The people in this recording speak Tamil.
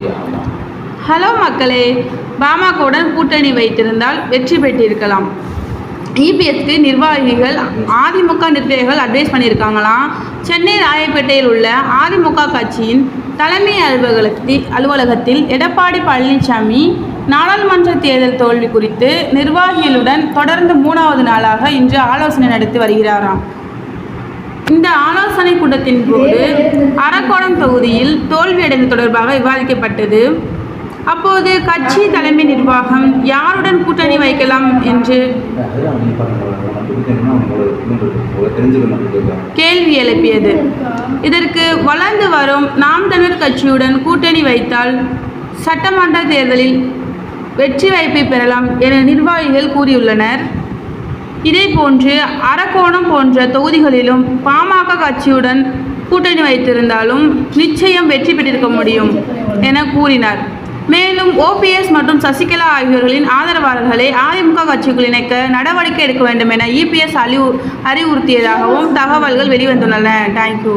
ஹலோ மக்களே பாமகவுடன் கூட்டணி வைத்திருந்தால் வெற்றி பெற்றிருக்கலாம். இபிஎஸ்க்கு நிர்வாகிகள் அதிமுக நிர்வாகிகள் அட்வைஸ் பண்ணியிருக்காங்களாம் சென்னை ராயப்பேட்டையில் உள்ள அதிமுக கட்சியின் தலைமை அலுவலகத்தில் அலுவலகத்தில் எடப்பாடி பழனிசாமி நாடாளுமன்ற தேர்தல் தோல்வி குறித்து நிர்வாகிகளுடன் தொடர்ந்து மூணாவது நாளாக இன்று ஆலோசனை நடத்தி வருகிறாராம். இந்த ஆலோசனை கூட்டத்தின் போது அரக்கோணம் தொகுதியில் தோல்வியடைந்த தொடர்பாக விவாதிக்கப்பட்டது. அப்போது கட்சி தலைமை நிர்வாகம் யாருடன் கூட்டணி வைக்கலாம் என்று கேள்வி எழுப்பியது. இதற்கு வளர்ந்து வரும் நாம் தமிழர் கட்சியுடன் கூட்டணி வைத்தால் சட்டமன்ற தேர்தலில் வெற்றி வாய்ப்பை பெறலாம் என நிர்வாகிகள் கூறியுள்ளனர். இதே போன்று அரக்கோணம் போன்ற தொகுதிகளிலும் பாமக கட்சியுடன் கூட்டணி வைத்திருந்தாலும் நிச்சயம் வெற்றி பெற்றிருக்க முடியும் என கூறினார். மேலும் ஓபிஎஸ் மற்றும் சசிகலா ஆகியோர்களின் ஆதரவாளர்களை அதிமுக கட்சிக்குள் இணைக்க நடவடிக்கை எடுக்க வேண்டும் என இபிஎஸ் அறிவு அறிவுறுத்தியதாகவும் தகவல்கள் வெளிவந்துள்ளன. தேங்க்யூ